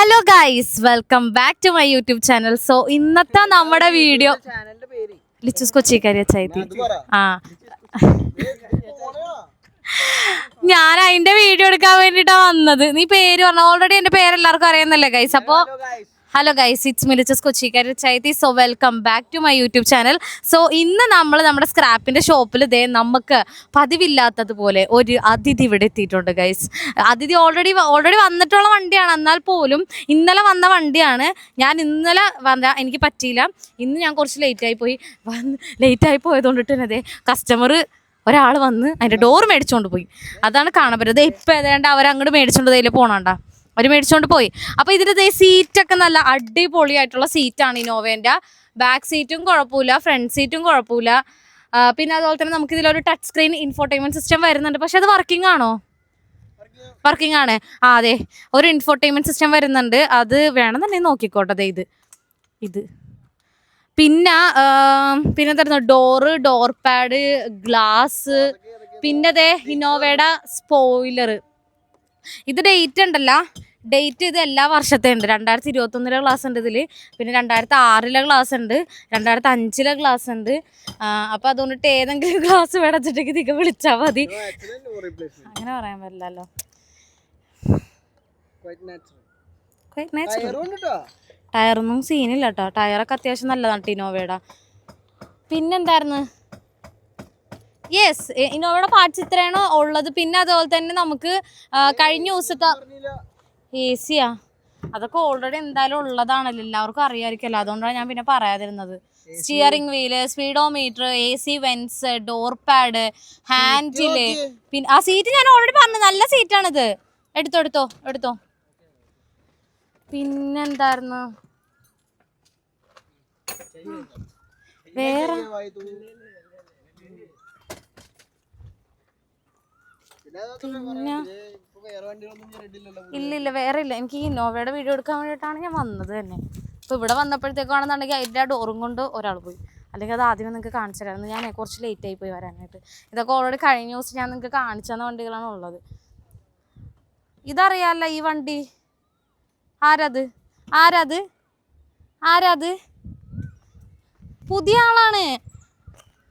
Hello guys welcome back to my YouTube channel so ഇന്നത്തെ നമ്മുടെ video Lichu's കൊച്ചിക്കാരി ചൈതി ആ. ഞാൻ അതിന്റെ വീഡിയോ എടുക്കാൻ വേണ്ടിട്ടാ വന്നത്. നീ പേര് പറഞ്ഞ ഓൾറെഡി എന്റെ പേര് എല്ലാവർക്കും അറിയുന്നല്ലേ ഗൈസ് അപ്പോ ഹലോ ഗൈസ് ഇറ്റ്സ് മിലിച്ചസ് കൊച്ചിക്കാരി Chaithi so welcome back to my YouTube channel so ഇന്ന് നമ്മൾ നമ്മുടെ സ്ക്രാപ്പിന്റെ ഷോപ്പിൽ ദേ നമുക്ക് പതിവില്ലാത്തതുപോലെ ഒരു അതിഥി ഇവിടെ എത്തിയിട്ടുണ്ട് ഗൈസ് അതിഥി ഓൾറെഡി ഓൾറെഡി വന്നിട്ടുള്ള വണ്ടിയാണ്. എന്നാൽ പോലും ഇന്നലെ വന്ന വണ്ടിയാണ്. ഞാൻ ഇന്നലെ വന്ന എനിക്ക് പറ്റിയില്ല. ഇന്ന് ഞാൻ കുറച്ച് ലേറ്റായി പോയി. വന്ന് ലേറ്റായി പോയതുകൊണ്ട് തന്നെ അതെ കസ്റ്റമർ ഒരാൾ വന്ന് അതിന്റെ ഡോർ മേടിച്ചുകൊണ്ട് പോയി. അതാണ് കാണാൻ പറ്റുന്നത്. ഇപ്പം ഏതാണ്ട് അവരങ്ങോട്ട് മേടിച്ചുകൊണ്ട് അതിൽ പോണണ്ട. അവർ മേടിച്ചുകൊണ്ട് പോയി. അപ്പോൾ ദേ സീറ്റൊക്കെ നല്ല അടിപൊളിയായിട്ടുള്ള സീറ്റാണ് ഇനോവേന്റെ ബാക്ക് സീറ്റും കുഴപ്പമില്ല ഫ്രണ്ട് സീറ്റും കുഴപ്പമില്ല പിന്നെ അതുപോലെ തന്നെ നമുക്ക് ഇതിലൊരു ടച്ച് സ്ക്രീൻ ഇൻഫോർട്ടൈൻമെന്റ് സിസ്റ്റം വരുന്നുണ്ട്. പക്ഷെ അത് വർക്കിംഗ് ആണോ? വർക്കിംഗ് ആണ്. ആ അതെ. ഒരു ഇൻഫോർട്ടൈൻമെന്റ് സിസ്റ്റം വരുന്നുണ്ട്. അത് വേണമെന്നുണ്ടെങ്കിൽ നോക്കിക്കോട്ടെ ഇത്. ഇത്. പിന്നെ പിന്നെ തരുന്ന ഡോറ് ഡോർ പാഡ് ഗ്ലാസ് പിന്നെ ഇന്നോവയുടെ സ്പോയിലർ ഇത് ഡേറ്റ് ഉണ്ടല്ല. ഡേറ്റ് ഇത് എല്ലാ വർഷത്തെ ഉണ്ട്. രണ്ടായിരത്തി ഇരുപത്തൊന്നിലെ ക്ലാസ് ഉണ്ട് ഇതിൽ പിന്നെ രണ്ടായിരത്തി ആറിലെ ക്ലാസ് ഉണ്ട്. രണ്ടായിരത്തി അഞ്ചിലെ ക്ലാസ് ഉണ്ട് അപ്പോൾ അതുകൊണ്ടിട്ട് ഏതെങ്കിലും ക്ലാസ് വേടച്ചിട്ടേക്ക് നിങ്ങൾ വിളിച്ചാൽ മതി. അങ്ങനെ പറയാൻ പറ്റില്ലല്ലോ. ടയറൊന്നും സീനില്ല കേട്ടോ ടയറൊക്കെ അത്യാവശ്യം നല്ലതാണ് ടിനോവയുടെ പിന്നെന്തായിരുന്നു? യെസ് ഇന്നോവയുടെ പാർട്സ് ഇത്രയാണോ ഉള്ളത്. പിന്നെ അതുപോലെ തന്നെ നമുക്ക് കഴിഞ്ഞ ദിവസത്തെ എ ആ അതൊക്കെ ഓൾറെഡി എന്തായാലും ഉള്ളതാണല്ലോ. എല്ലാവർക്കും അറിയാമായിരിക്കുമല്ലോ അതുകൊണ്ടാണ് ഞാൻ പിന്നെ പറയാതിരുന്നത്. Steering wheel speedometer A C vents door pad handle പിന്നെ ആ സീറ്റ് ഞാൻ ഓൾറെഡി പറഞ്ഞു. നല്ല സീറ്റാണിത് എടുത്തോ എടുത്തോ എടുത്തോ. പിന്നെന്തായിരുന്നു? വേറെ? പിന്നെ ഇല്ല ഇല്ല വേറെ ഇല്ല എനിക്ക് ഈ ഇന്നോവയുടെ വീഡിയോ എടുക്കാൻ വേണ്ടിട്ടാണ് ഞാൻ വന്നത് തന്നെ. അപ്പോൾ ഇവിടെ വന്നപ്പോഴത്തേക്കാണെന്നുണ്ടെങ്കിൽ അതിന്റെ ആ ഡോറും കൊണ്ട് ഒരാൾ പോയി. അല്ലെങ്കിൽ അത് ആദ്യമേ നിങ്ങൾക്ക് കാണിച്ചു തരാമായിരുന്നു ഞാൻ കുറച്ച് ലേറ്റ് ആയി പോയി വരാനായിട്ട്. ഇതൊക്കെ ഓൾറെഡി കഴിഞ്ഞ ദിവസം ഞാൻ നിങ്ങൾക്ക് കാണിച്ചു തന്ന വണ്ടികളാണ് ഉള്ളത്. ഇതറിയാമല്ല ഈ വണ്ടി? ആരത്? ആരത്? ആരത്? പുതിയ ആളാണ്.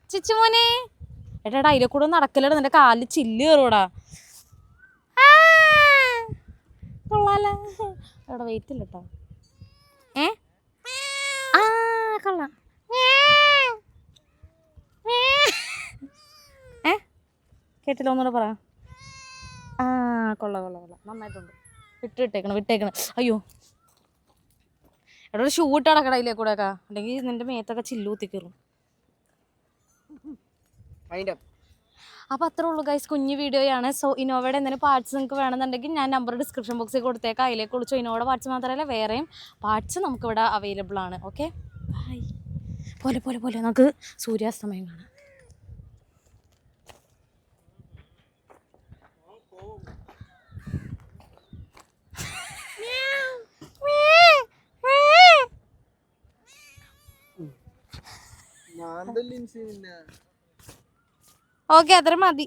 ചിച്ചുമോനെ. എടാ അതിലെ കൂടെ നടക്കലടാ നിന്റെ കാലിൽ ചില്ല് കയറൂടാ കൊള്ളാലോ. വെയിറ്റ് ഇല്ല കേട്ടോ ഏ? ആ കൊള്ളാം. ഏ? കേട്ടില്ല ഒന്നുകൂടെ പറ. ആ കൊള്ളാം കൊള്ളാം കൊള്ളാം. നന്നായിട്ടുണ്ട്. വിട്ട് വിട്ടേക്കണം. വിട്ടേക്കണം അയ്യോ. എടാ ഒരു ഷൂ ഇട്ട് നടക്കട അതിലേ കൂടെ അല്ലെങ്കിൽ നിന്റെ മേത്തൊക്കെ ചില്ലൂത്തി കയറും അപ്പോൾ അത്രേ ഉള്ളൂ ഗൈസ് കുഞ്ഞു വീഡിയോയാണ് സോ ഇന്നോവയുടെ എന്തെങ്കിലും പാർട്സ് നിങ്ങൾക്ക് വേണമെന്നുണ്ടെങ്കിൽ ഞാൻ നമ്പർ ഡിസ്ക്രിപ്ഷൻ ബോക്സിൽ കൊടുത്തേക്കാം. അതിലേക്ക് വിളിച്ചു ഇന്നോവയുടെ പാർട്സ് മാത്രമല്ല വേറെയും പാർട്സ് നമുക്ക് ഇവിടെ അവൈലബിൾ ആണ്. ഓക്കെ ബൈ പോലെ പോലെ പോലെ. നമുക്ക് സൂര്യാസ്തമയം കാണാം. ഓക്കെ അത്ര മതി.